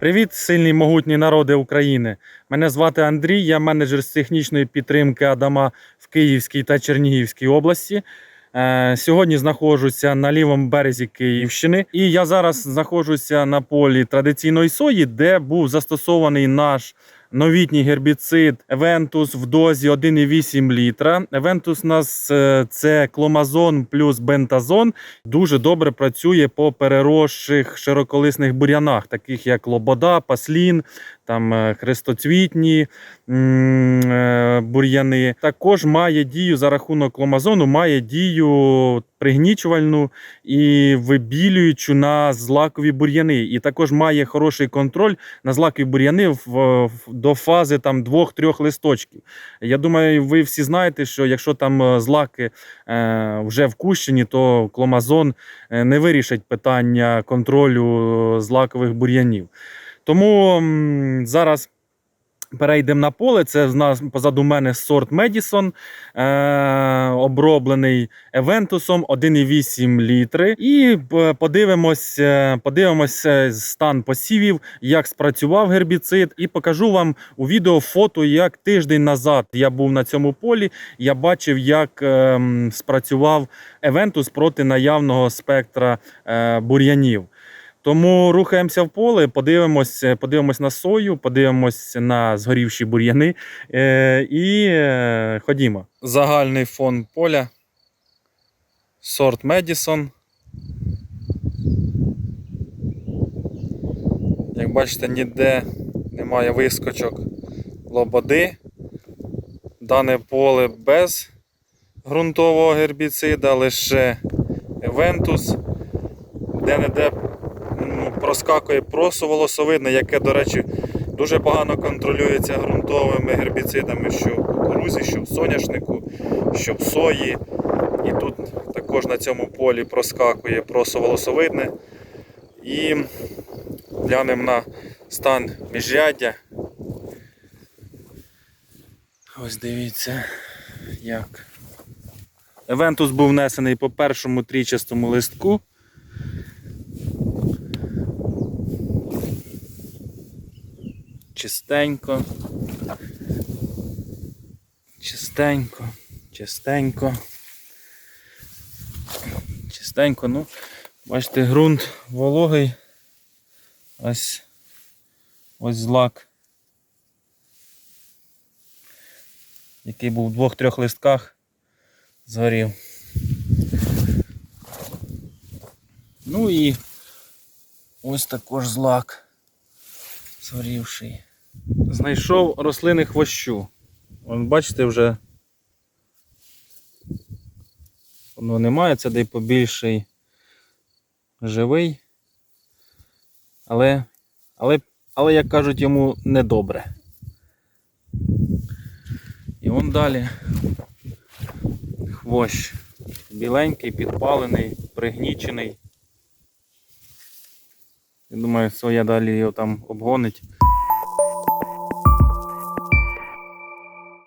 Привіт, сильні могутні народи України. Мене звати Андрій, я менеджер з технічної підтримки Адама в Київській та Чернігівській області. Е, Сьогодні знаходжуся на лівому березі Київщини, і я зараз знаходжуся на полі традиційної сої, де був застосований наш новітній гербіцид Евентус в дозі 1,8 літра. Евентус у нас е, це кломазон плюс бентазон. Дуже добре працює по переросших широколисних бур'янах, таких як лобода, паслін, там е, хрестоцвітні е, бур'яни. Також має дію за рахунок кломазону, має дію пригнічувальну і вибілюючу на злакові бур'яни. І також має хороший контроль на злакові бур'яни в, в- до фази там двох-трьох листочків. Я думаю, ви всі знаєте, що якщо там е, злаки е, вже вкущені, то кломазон е, не вирішить питання контролю е, злакових бур'янів. Тому зараз. Перейдемо на поле. Це в нас позаду мене сорт Медісон, е, оброблений Евентусом 1,8 літри. І е, подивимось, е, подивимось е, стан посівів, як спрацював гербіцид, і покажу вам у відео фото, як тиждень назад я був на цьому полі. Я бачив, як е, спрацював Евентус проти наявного спектра е, бур'янів. Тому рухаємося в поле, подивимось, подивимось на сою, подивимось на згорівші бур'яни е, і е, ходімо. Загальний фон поля. Сорт Медісон. Як бачите, ніде немає вискочок лободи. Дане поле без ґрунтового гербіцида, лише Евентус. Де-не-де проскакує просо волосовидне, яке, до речі, дуже погано контролюється ґрунтовими гербіцидами, що в кукурузі, що в соняшнику, що в сої. І тут також на цьому полі проскакує просо волосовидне. І глянемо на стан міжряддя. Ось дивіться, як. Евентус був внесений по першому трічастому листку. Чистенько. Чистенько. Чистенько. Чистенько, ну, бачите, ґрунт вологий. Ось ось злак. Який був в двох-трьох листках, згорів. Ну і ось також злак згорівший. Знайшов рослини хвощу. Вон, бачите, вже воно немає, це де побільший живий. Але, але, але, як кажуть, йому недобре. І вон далі хвощ. Біленький, підпалений, пригнічений. Я думаю, своя далі його там обгонить.